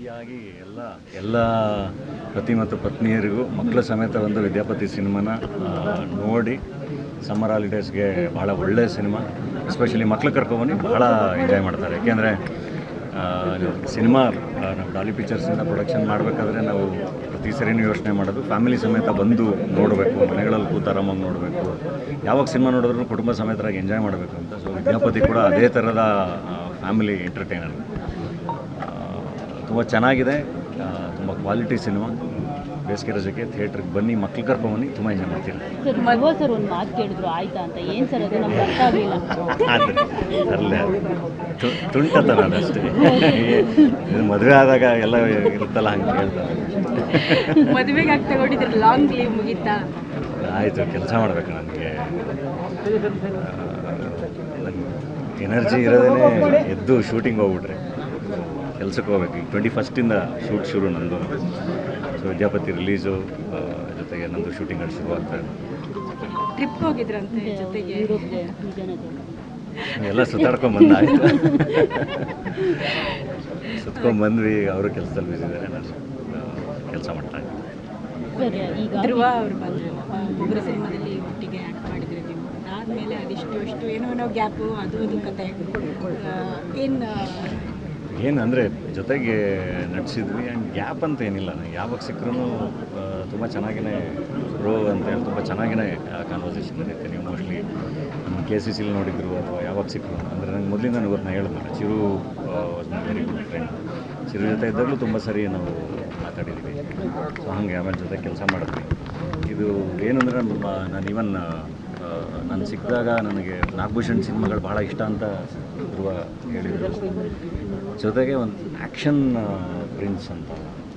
ಅತಿಯಾಗಿ ಎಲ್ಲ ಎಲ್ಲ ಪತಿ ಮತ್ತು ಪತ್ನಿಯರಿಗೂ ಮಕ್ಕಳ ಸಮೇತ ಒಂದು ವಿದ್ಯಾಪತಿ ಸಿನಿಮಾನ ನೋಡಿ ಸಮ್ಮರ್ ಹಾಲಿಡೇಸ್ಗೆ ಭಾಳ ಒಳ್ಳೆಯ ಸಿನಿಮಾ. ಎಸ್ಪೆಷಲಿ ಮಕ್ಕಳು ಕರ್ಕೊಬಂದು ಭಾಳ ಎಂಜಾಯ್ ಮಾಡ್ತಾರೆ. ಯಾಕೆಂದರೆ ಸಿನಿಮಾ ನಾವು ಡಾಲಿ ಪಿಕ್ಚರ್ಸಿಂದ ಪ್ರೊಡಕ್ಷನ್ ಮಾಡಬೇಕಾದ್ರೆ ನಾವು ಪ್ರತಿ ಸರಿನೂ ಯೋಚನೆ ಮಾಡೋದು. ಫ್ಯಾಮಿಲಿ ಸಮೇತ ಬಂದು ನೋಡಬೇಕು, ಮನೆಗಳಲ್ಲಿ ಕೂತು ಆರಾಮಾಗಿ ನೋಡಬೇಕು. ಯಾವಾಗ ಸಿನಿಮಾ ನೋಡಿದ್ರು ಕುಟುಂಬ ಸಮೇತರಾಗಿ ಎಂಜಾಯ್ ಮಾಡಬೇಕು ಅಂತ. ಸೊ ವಿದ್ಯಾಪತಿ ಕೂಡ ಅದೇ ಥರದ ಫ್ಯಾಮಿಲಿ ಎಂಟರ್ಟೈನರ್ ತುಂಬ ಚೆನ್ನಾಗಿದೆ. ತುಂಬ ಕ್ವಾಲಿಟಿ ಸಿನಿಮಾ. ಬೇಸಿಗೆ ರಜೆಗೆ ಥಿಯೇಟ್ರಿಗೆ ಬನ್ನಿ ಮಕ್ಳು ಕರ್ಕೊಂಬನ್ನಿ ತುಂಬ ಎಂಜಾಯ್ ಮಾಡ್ತೀರಿ? ಸರ್ ಮಧ್ವ ಸರ್ ಒಂದು ಮಾತು ಕೇಳಿದ್ರು ಆಯ್ತಾ ಅಂತ ಏನು ಸರ್ ಅದು? ನಮ್ಗೆ ಅರ್ಥ ಆಗಲಿಲ್ಲ ಅಲ್ಲೇ ತುಂಟತನ ಅದಷ್ಟೇ ಇದು ಮದುವೆ ಆದಾಗ ಎಲ್ಲ ಇರುತ್ತಲ್ಲ ಹಂಗೆ ಹೇಳ್ತಾರೆ. ಮದುವೆಗೆ ಆಗಿ ತಗೊಂಡಿದ್ರೆ ಲಾಂಗ್ ಲೀವ್ ಮುಗೀತಾ? ಆಯಿತು ಕೆಲಸ ಮಾಡಬೇಕು ನನಗೆ ಎನರ್ಜಿ ಇರೋದೇ ಎದ್ದು ಶೂಟಿಂಗ್ ಹೋಗ್ಬಿಟ್ರೆ. ಕೆಲ್ಸಕ್ಕೆ ಹೋಗ್ಬೇಕು. ಈಗ ಟ್ವೆಂಟಿ ಫಸ್ಟಿಂದ ಶೂಟ್ ಶುರು ನಂದು. ಸೊ ವಿದ್ಯಾಪತಿ ರಿಲೀಸು ಜೊತೆಗೆ ನಂದು ಶೂಟಿಂಗ್ ಶುರು ಆಗ್ತದೆ ಟ್ರಿಪ್ ಹೋಗಿದ್ರಂತೆ ಜೊತೆಗೆ? ಎಲ್ಲ ಸುತ್ತಾಡ್ಕೊಂಡು ಬಂದ ಆಯಿತು? ಸುತ್ಕೊಂಡು ಬಂದ್ವಿ ಅವರು ಕೆಲಸದಲ್ಲಿ ಇದ್ದಾರೆ ನಾನು ಕೆಲಸ ಮಾಡ್ತಾ ಇದ್ದೀನಿ. ಈಗ ಧ್ರುವ ಅವ್ರು ಬಂದ್ರು. ಉಗ್ರ ಸಿನಿಮಾದಲ್ಲಿ ಒಟ್ಟಿಗೆ ಆ್ಯಕ್ಟ್ ಮಾಡಿದ್ರಿ ನೀವು. ಅದಾದಮೇಲೆ ಅದಿಷ್ಟು ಅಷ್ಟು ಏನೋ ಏನೋ ಗ್ಯಾಪು ಅದು ಕತೆ. ಏನು ಏನು ಅಂದರೆ ಜೊತೆಗೆ ನಡೆಸಿದ್ವಿ ಆ್ಯಂಡ್ ಗ್ಯಾಪ್ ಅಂತ ಏನಿಲ್ಲ. ಯಾವಾಗ ಸಿಕ್ಕರೂ ತುಂಬ ಚೆನ್ನಾಗಿನೇ ಪ್ರೋ ಅಂತ ಹೇಳಿ ತುಂಬ ಚೆನ್ನಾಗಿನೇ ಕಾನ್ವರ್ಸೇಷನ್ ಇರುತ್ತೆ ನೀವು ಮೋಸ್ಟ್ಲಿ ಕೆ ಸಿ ಸಿಲಿ ನೋಡಿದ್ರು ಅಥವಾ ಯಾವಾಗ ಸಿಕ್ಕರು ಅಂದರೆ ನಂಗೆ ಮೊದಲಿಂದ ಇವ್ರನ್ನ ಹೇಳಿದ್ನಲ್ಲ Chiru very good friend Chiru ಜೊತೆ ಇದ್ದಾಗಲೂ ತುಂಬ ಸರಿ ನಾವು ಮಾತಾಡಿದ್ವಿ. ಸೊ ಹಾಗೆ ಆಮೇಲೆ ಜೊತೆ ಕೆಲಸ ಮಾಡಿದ್ವಿ. ಇದು ಏನು ಅಂದರೆ ನಾನು ಈವನ್ ನಾನು ಸಿಕ್ಕಿದಾಗ ನನಗೆ ನಾಗಭೂಷಣ್ ಸಿನಿಮಾಗಳು ಭಾಳ ಇಷ್ಟ ಅಂತ ಧ್ರುವ ಹೇಳಿದರು. ಜೊತೆಗೆ ಒಂದು ಆ್ಯಕ್ಷನ್ ಪ್ರಿನ್ಸ್ ಅಂತ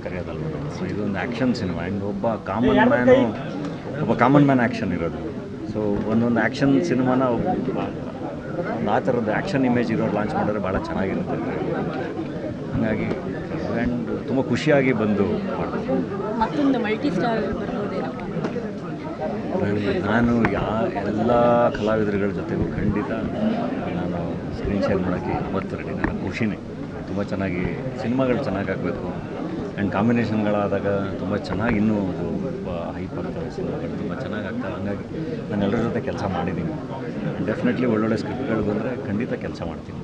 ಕರೆಯೋದಲ್ವ? ಸೊ ಇದೊಂದು ಆ್ಯಕ್ಷನ್ ಸಿನಿಮಾ. ಆ್ಯಂಡ್ ಒಬ್ಬ ಕಾಮನ್ ಮ್ಯಾನು, ಒಬ್ಬ ಕಾಮನ್ ಮ್ಯಾನ್ ಆ್ಯಕ್ಷನ್ ಇರೋದು. ಸೊ ಒಂದೊಂದು ಆ್ಯಕ್ಷನ್ ಸಿನಿಮಾನ ಒಂದು ಆ ಥರದ್ದು ಆ್ಯಕ್ಷನ್ ಇಮೇಜ್ ಇರೋರು ಲಾಂಚ್ ಮಾಡಿದ್ರೆ ಭಾಳ ಚೆನ್ನಾಗಿರುತ್ತೆ. ಹಾಗಾಗಿ ಆ್ಯಂಡ್ ತುಂಬ ಖುಷಿಯಾಗಿ ಬಂದು ಮತ್ತೊಂದು ಮಲ್ಟಿ ಸ್ಟಾರ್ ನಾನು ಯಾ ಎಲ್ಲ ಕಲಾವಿದರುಗಳ ಜೊತೆಗೂ ಖಂಡಿತ ನಾನು ಸ್ಕ್ರೀನ್ ಶೇರ್ ಮಾಡೋಕ್ಕೆ ಯಾವತ್ತೂ ರೆಡಿ ನನ್ನ ಖುಷಿನೇ. ತುಂಬ ಚೆನ್ನಾಗಿ ಸಿನಿಮಾಗಳು ಚೆನ್ನಾಗಿ ಆಗಬೇಕು. ಆ್ಯಂಡ್ ಕಾಂಬಿನೇಷನ್ಗಳಾದಾಗ ತುಂಬ ಚೆನ್ನಾಗಿ ಇನ್ನೂ ಅದು ಹೈಪ್ ಆಗ್ತವೆ ಸಿನಿಮಾಗಳು. ತುಂಬ ಚೆನ್ನಾಗಿ ಆಗ್ತವೆ ಹಂಗಾಗಿ ನಾನು ಎಲ್ಲರ ಜೊತೆ ಕೆಲಸ ಮಾಡಿದ್ದೀನಿ. ಡೆಫಿನೆಟ್ಲಿ ಒಳ್ಳೊಳ್ಳೆ ಸ್ಕ್ರಿಪ್ಟ್ಗಳು ಬಂದರೆ ಖಂಡಿತ ಕೆಲಸ ಮಾಡ್ತೀನಿ.